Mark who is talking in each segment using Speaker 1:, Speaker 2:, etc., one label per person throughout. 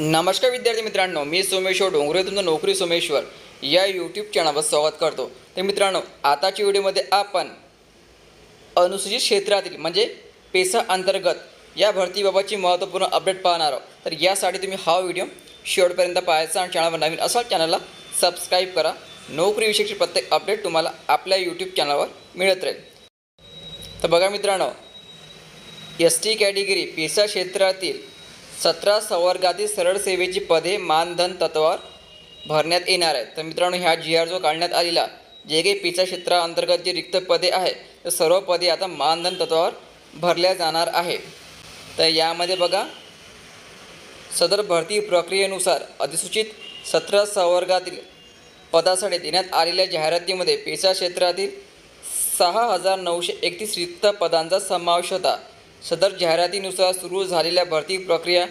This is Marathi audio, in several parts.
Speaker 1: नमस्कार विद्यार्थी मित्रांनो मी सोमेश्वर डोंगरे तुमचं नोकरी सोमेश्वर या यूट्यूब चॅनलवर स्वागत करतो. तर मित्रांनो आताच्या व्हिडिओमध्ये आपण अनुसूचित क्षेत्रातील म्हणजे पेसा अंतर्गत या भरतीबाबतची महत्त्वपूर्ण अपडेट पाहणार आहोत. तर यासाठी तुम्ही हा व्हिडिओ शेवटपर्यंत पाहायचा आणि चॅनलवर नवीन असाल चॅनलला सबस्क्राईब करा. नोकरीविषयीची प्रत्येक अपडेट तुम्हाला आपल्या यूट्यूब चॅनलवर मिळत राहील. तर बघा मित्रांनो एस टी कॅटेगरी पेसा क्षेत्रातील सतरा संवर्गातील सरळ सेवेची पदे मानधन तत्वावर भरण्यात येणार आहेत. तर मित्रांनो ह्या जी आर जो काढण्यात आलेला जे काही पिचा क्षेत्राअंतर्गत जे रिक्त पदे आहे तर सर्व पदे आता मानधन तत्वावर भरल्या जाणार आहे तर यामध्ये बघा सदर भरती प्रक्रियेनुसार अधिसूचित सतरा संवर्गातील पदासाठी देण्यात आलेल्या जाहिरातीमध्ये पेचा क्षेत्रातील सहा हजार नऊशे एकतीस रिक्त पदांचा समावेश होता. सदर जाहिरातीनुसार सुरू झालेल्या भरती प्रक्रिया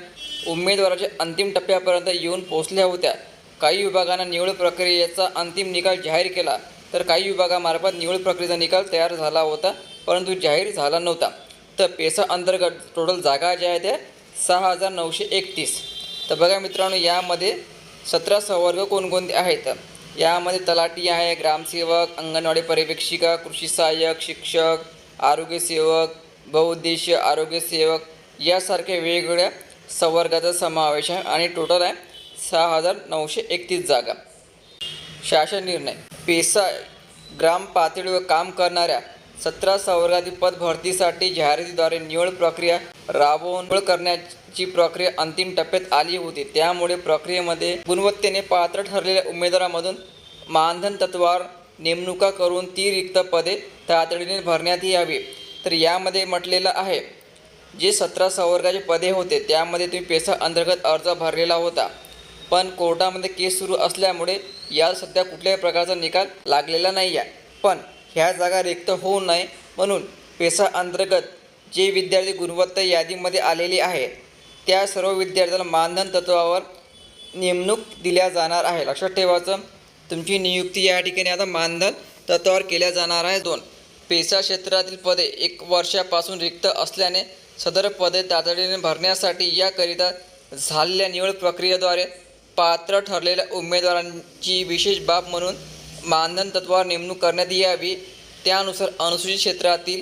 Speaker 1: उमेदवाराच्या अंतिम टप्प्यापर्यंत येऊन पोहोचल्या होत्या. काही विभागांना निवड प्रक्रियेचा अंतिम निकाल जाहीर केला तर काही विभागामार्फत निवड प्रक्रियेचा निकाल तयार झाला होता परंतु जाहीर झाला नव्हता. तर पेसा अंतर्गत टोटल जागा ज्या आहेत त्या सहा हजार नऊशे एकतीस. तर बघा मित्रांनो यामध्ये सतरा सहवर्ग कोणकोणते आहेत? यामध्ये तलाटी आहे ग्रामसेवक अंगणवाडी पर्यवेक्षिका कृषी सहाय्यक शिक्षक आरोग्यसेवक बहुउद्देशीय आरोग्यसेवक यासारख्या वेगवेगळ्या संवर्गाचा समावेश आहे आणि टोटल आहे सहा हजार नऊशे एकतीस जागा. शासन निर्णय. पेसा ग्राम पातळीवर काम करणाऱ्या सतरा संवर्गातील पद भरतीसाठी जाहिरातीद्वारे निवड प्रक्रिया राबवून करण्याची प्रक्रिया अंतिम टप्प्यात आली होती. त्यामुळे प्रक्रियेमध्ये गुणवत्तेने पात्र ठरलेल्या उमेदवारामधून मानधन तत्वावर नेमणुका करून ती रिक्त पदे तातडीने भरण्यात यावी. तर यामध्ये म्हटलेलं आहे जे सतरा संवर्गाचे पदे होते त्यामध्ये तुम्ही पेसा अंतर्गत अर्ज भरलेला होता. पण कोर्टामध्ये केस सुरू असल्यामुळे या सध्या कुठल्याही प्रकारचा निकाल लागलेला नाही आहे पण ह्या जागा रिक्त होऊ नये म्हणून पेसा अंतर्गत जे विद्यार्थी गुणवत्ता यादीमध्ये आलेले आहे त्या सर्व विद्यार्थ्यांना मानधन तत्वावर नेमणूक दिल्या जाणार आहे. लक्षात ठेवायचं तुमची नियुक्ती या ठिकाणी आता मानधन तत्वावर केल्या जाणार आहे दोन. पेसा क्षेत्रातील पदे एक वर्षापासून रिक्त असल्याने सदर पदे तातडीने भरण्यासाठी याकरिता झालेल्या निवड प्रक्रियेद्वारे पात्र ठरलेल्या उमेदवारांची विशेष बाब म्हणून मानधन तत्वावर नेमणूक करण्यात यावी. त्यानुसार अनुसूचित क्षेत्रातील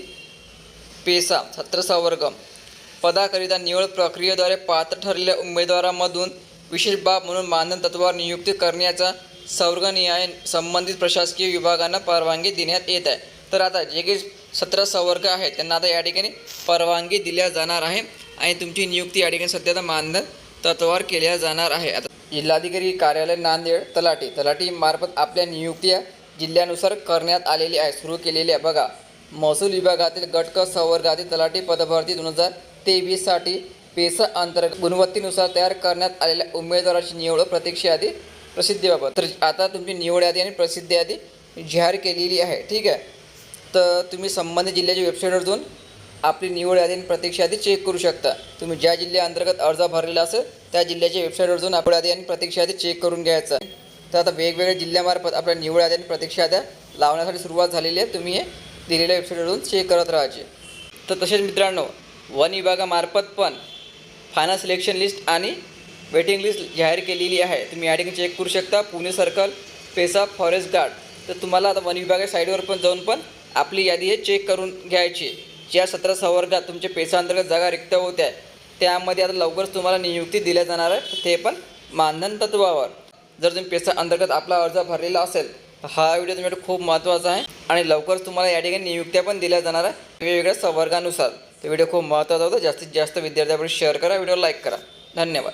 Speaker 1: पेसा सत्र संवर्ग पदाकरिता निवड प्रक्रियेद्वारे पात्र ठरलेल्या उमेदवारामधून विशेष बाब म्हणून मानधन तत्वावर नियुक्ती करण्याचा संवर्गनिहाय संबंधित प्रशासकीय विभागांना परवानगी देण्यात येत आहे. तर आता जे काही सतरा संवर्ग आहेत त्यांना आता या ठिकाणी परवानगी दिल्या जाणार आहे आणि तुमची नियुक्ती या ठिकाणी सध्या आता मानधन तत्वावर केल्या जाणार आहे. आता जिल्हाधिकारी कार्यालय नांदेड तलाठी. तलाठी मार्फत आपल्या नियुक्त्या जिल्ह्यानुसार करण्यात आलेली आहे सुरू केलेली आहे बघा महसूल विभागातील गटक संवर्गातील तलाठी पदभरती दोन हजार तेवीससाठी पेसा अंतर्गत गुणवत्तेनुसार तयार करण्यात आलेल्या उमेदवाराची निवड प्रतीक्षा यादी प्रसिद्धीबाबत. तर आता तुमची निवड यादी आणि प्रसिद्धी यादी जाहीर केलेली आहे. ठीक आहे? तर तुम्ही संबंधित जिल्ह्याच्या वेबसाईटवर जाऊन आपली निवड यादी आणि प्रतीक्षा यादी चेक करू शकता. तुम्ही ज्या जिल्ह्याअंतर्गत अर्ज भरलेला असेल त्या जिल्ह्याच्या वेबसाईटवर जाऊन आपण यादी आणि प्रतीक्षा यादी चेक करून घ्यायचं. तर आता वेगवेगळ्या जिल्ह्यामार्फत आपल्या निवड यादी आणि प्रतीक्षा याद्या लावण्यासाठी सुरुवात झालेली आहे. तुम्ही हे दिलेल्या वेबसाईटवर जाऊन चेक करत राहायचे. तर तसेच मित्रांनो वन विभागामार्फत पण फायनल सिलेक्शन लिस्ट आणि वेटिंग लिस्ट जाहीर केलेली आहे. तुम्ही या ठिकाणी चेक करू शकता. Pune circle PESA forest guard तर तुम्हाला आता वन विभागाच्या साईडवर पण जाऊन पण आपली यादी हे चेक करून घ्यायची. ज्या सतरा संवर्गात तुमच्या पेशांतर्गत जागा रिक्त होत्या त्यामध्ये आता लवकरच तुम्हाला नियुक्ती दिल्या जाणार आहे ते पण मानधन तत्वावर जर तुम्ही पेसा अंतर्गत आपला अर्ज भरलेला असेल तर हा व्हिडिओ तुमच्याकडे खूप महत्त्वाचा आहे आणि लवकरच तुम्हाला या ठिकाणी नियुक्त्या पण दिल्या जाणार आहे वेगवेगळ्या संवर्गानुसार. तो व्हिडिओ खूप महत्त्वाचा होता. जास्तीत जास्त विद्यार्थ्यापर्यंत शेअर करा. व्हिडिओ लाईक करा. धन्यवाद.